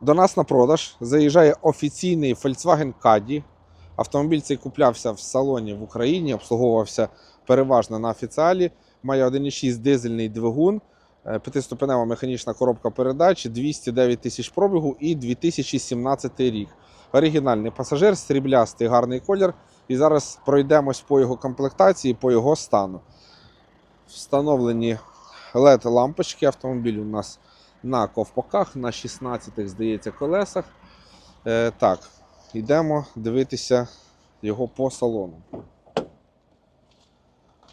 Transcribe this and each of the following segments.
До нас на продаж заїжджає офіційний Volkswagen Caddy. Автомобіль цей куплявся в салоні в Україні, обслуговувався переважно на офіціалі. Має 1,6 дизельний двигун, е, п'ятиступенева механічна коробка передач, 209 тисяч пробігу і 2017 рік. Оригінальний пасажир, сріблястий гарний колір. І зараз пройдемось по його комплектації, по його стану. Встановлені led лампочки. Автомобіль у нас на ковпаках, на 16 здається, колесах. Е, так, йдемо дивитися його по салону.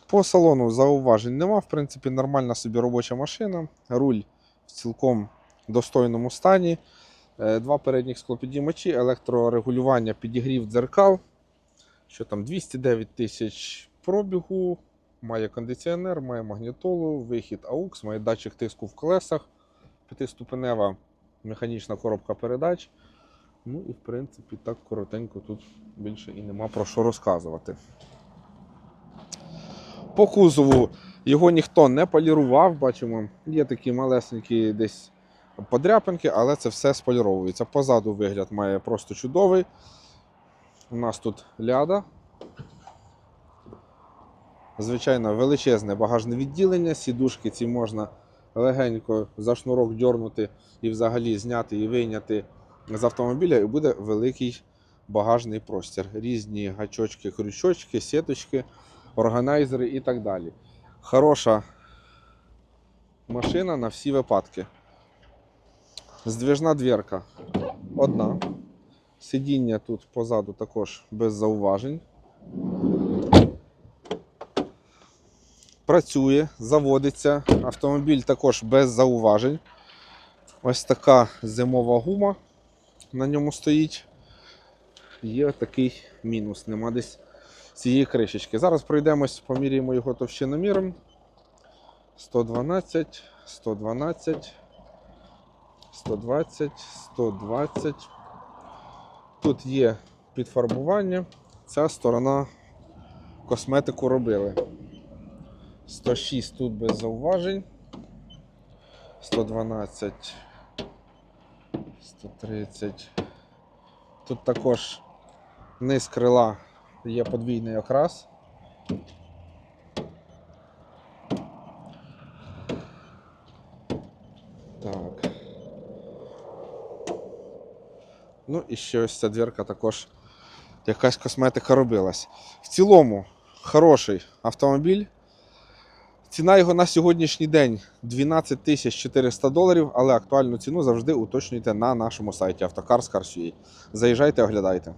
По салону зауважень нема. В принципі, нормальна собі робоча машина. Руль в цілком достойному стані. Е, Два передніх склопідіймачі, електрорегулювання, підігрів дзеркал. Що там 209 тисяч пробігу, має кондиціонер, має магнітолу, вихід AUX, має датчик тиску в колесах, п'ятиступенева механічна коробка передач. Ну і в принципі так коротенько тут більше і нема про що розказувати. По кузову його ніхто не полірував, бачимо, є такі малесенькі десь подряпинки, але це все споліровується. Позаду вигляд має просто чудовий. У нас тут ляда. Звичайно, величезне багажне відділення. Сідушки ці можна легенько за шнурок дьорнути і взагалі зняти і вийняти з автомобіля, і буде великий багажний простір. Різні гачочки, крючочки, сіточки, органайзери і так далі. Хороша машина на всі випадки. Здвижна дверка одна. Сидіння тут позаду також без зауважень. Працює, заводиться. Автомобіль також без зауважень. Ось така зимова гума на ньому стоїть. Є такий мінус, нема десь цієї кришечки. Зараз пройдемось, поміряємо його товщиноміром. 112, 112, 120, 120. Тут є підфарбування. Ця сторона косметику робили. 106 тут без зауважень. 112, 130. Тут також низ крила є подвійний окрас. Так. Ну і ще ось ця дверка також якась косметика робилась. В цілому хороший автомобіль. Ціна його на сьогоднішній день 12 тисяч 400 доларів, але актуальну ціну завжди уточнюйте на нашому сайті Автокарс.car.ua. Заїжджайте, оглядайте.